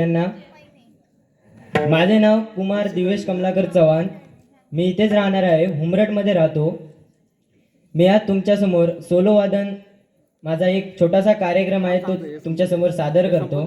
यांना. माझे नाव कुमार दिवेश कमलाकर चव्हाण. मी इथेच राहणार आहे. हुमरटमध्ये राहतो. मी आज तुमच्यासमोर सोलो वादन माझा एक छोटासा कार्यक्रम आहे. तो तुमच्यासमोर सादर करतो.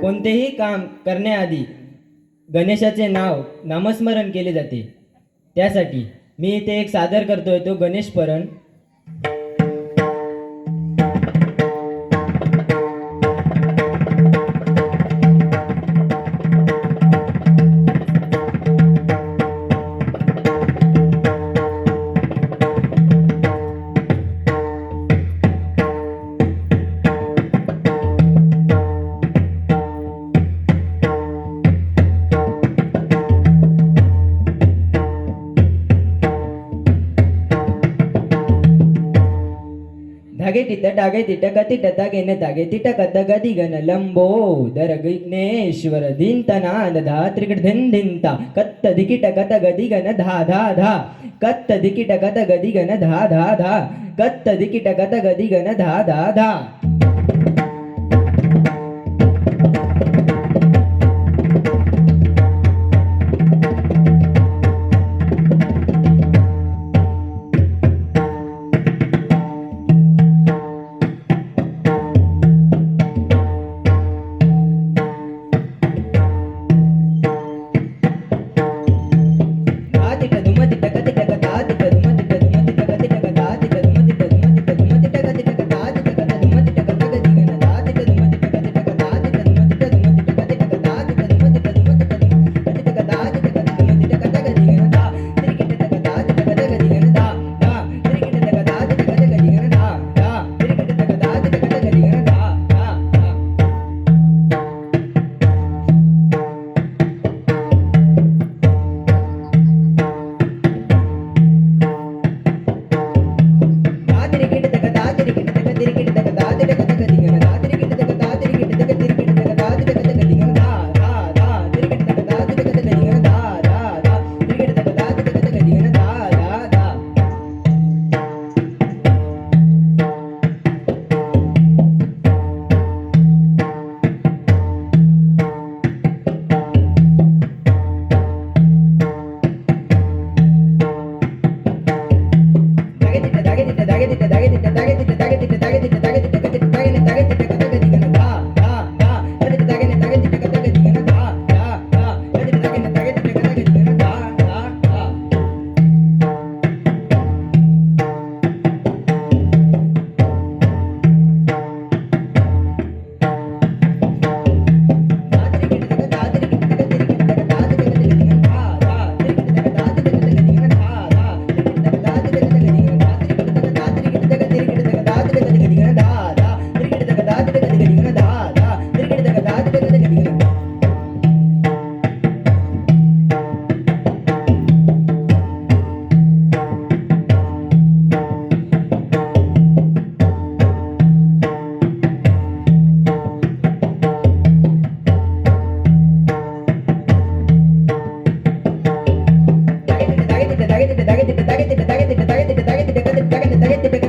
कोणतेही काम करण्याआधी गणेशाचे नाव नामस्मरण केले जाते. त्यासाठी मी इथे एक सादर करतोय. तो गणेश परण. ನಗೆಟಿದ್ದ ಗತಿ ಕತಿಟ್ಟ ತಗೆನೆ ತಗೆತಿಟ್ಟ ಕದ್ದ ಗದಿಗನ ಲಂಬೋದರ ವಿಘ್ನೇಶ್ವರ ದಿಂತನಾದ ಧಾ ತ್ರಿಕಟ ಧಿಂತ ಕತ್ತ ದಿಕಿಟ ಕತ ಗದಿಗನ ಧಾ ಧಾ ಧಾ. ಕತ್ತ ದಿಕಿಟ ಕತ ಗದಿಗನ ಧಾ ಧಾ ಧಾ. ಕತ್ತ ದಿಕಿಟ ಕತ ಗದಿಗನ ಧಾ ಧಾ ಧಾ. Pégate.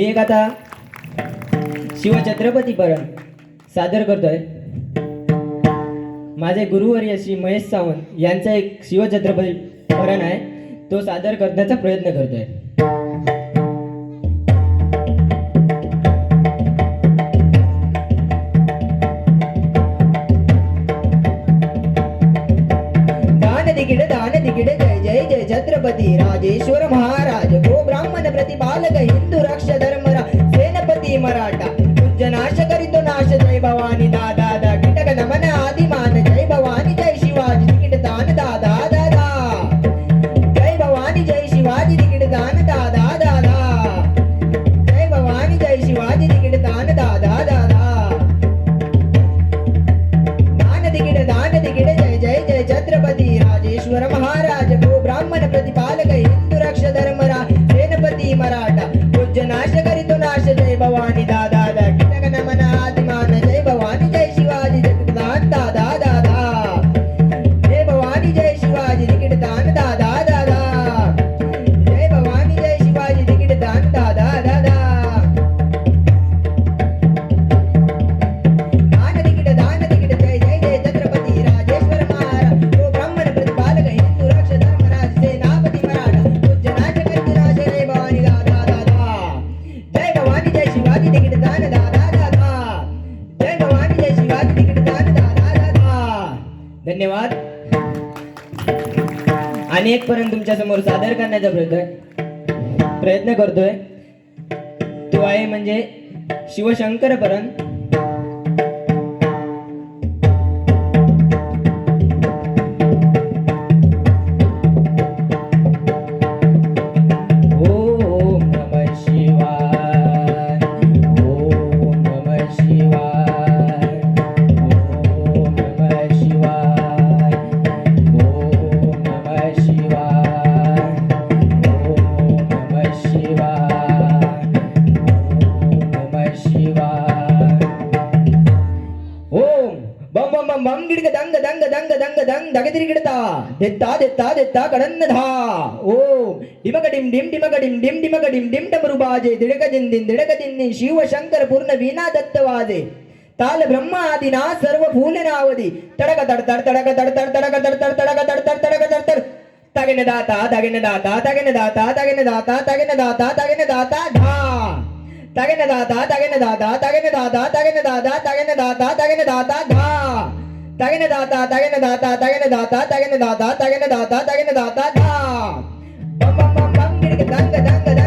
मी एक आता शिवछत्रपती परण सादर करतोय. माझे गुरुवर्य श्री महेश सावंत यांचा एक शिवछत्रपती परण आहे. तो सादर करण्याचा प्रयत्न करतोय. दान तिकीट दान तिकीट जय जय जय छत्रपती राजेश्वर महाराज. धन्यवाद. आणि एक पर्यंत तुमच्यासमोर सादर करण्याचा प्रयत्न प्रयत्न करतोय. तो आहे म्हणजे शिवशंकर டெத்தா டெத்தா டெத்தா கடன்னதா ஓம் டிமகடிம் டிம் டிமகடிம் டிம் டிமகடிம் டிம் டமருபாஜே திடகஜிந்தின் திடகஜிந்தின் சிவசங்கர பூர்ண வீணா தத்தவாதே ತಾಲ ಬ್ರಹ್ಮ ಆದಿನಾ ಸರ್ವ ಭೂಲನಾವಧಿ ತಡಕ ತಡ ತಡ ತಡಕ ತಡ ತಡ ತಡಕ ತಡ ತಡ ತಡಕ ತಡ ತಡ ತಡಕ ತಡ ತಡ ತಗಿನ ದಾತ ತಗಿನ ದಾತ ತಗಿನ ದಾತ ತಗಿನ ದಾತ ತಗಿನ ದಾತ ತಗಿನ ದಾತ ಢಾ ತಗಿನ ದಾತ ತಗಿನ ದಾತ ತಗಿನ ದಾತ ತಗಿನ ದಾತ ತಗಿನ ದಾತ ತಗಿನ ದಾತ ಢಾ தகன தாத்தா தகன தாத்தா தகன தாத்தா தகன தாத்தா தகன தாத்தா தகன தாத்தா தா பம் தங்க தங்க.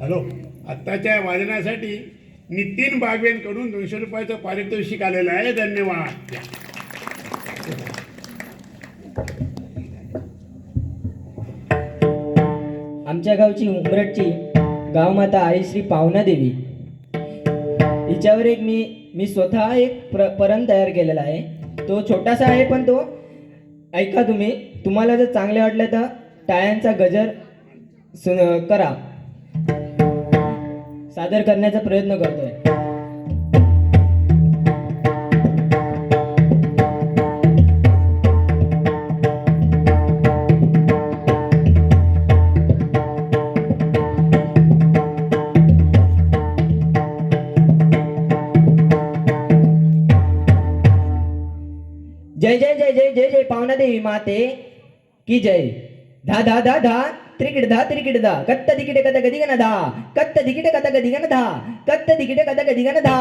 हॅलो आत्ताच्या वादनासाठी नितीन बागवेंकडून दोनशे रुपयाचं पारितोषिक आलेलं आहे. धन्यवाद. आमच्या गावची उमरटची गावमाता आई श्री पावना देवी. हिच्यावर एक मी मी स्वतः एक प्र परण तयार केलेला आहे. तो छोटासा आहे पण तो ऐका तुम्ही तुम्हाला जर चांगले वाटलं तर टाळ्यांचा गजर सुन करा. सादर करण्याचा प्रयत्न करतोय. जय जय जय जय जय जय पावना देवी माते की जय. धा धा धा धा. त्रिकिट धा त्रिकिट धा कत्त तिकिट कथ गदिगन धा कत्त तिकिट कथ गदिगन धा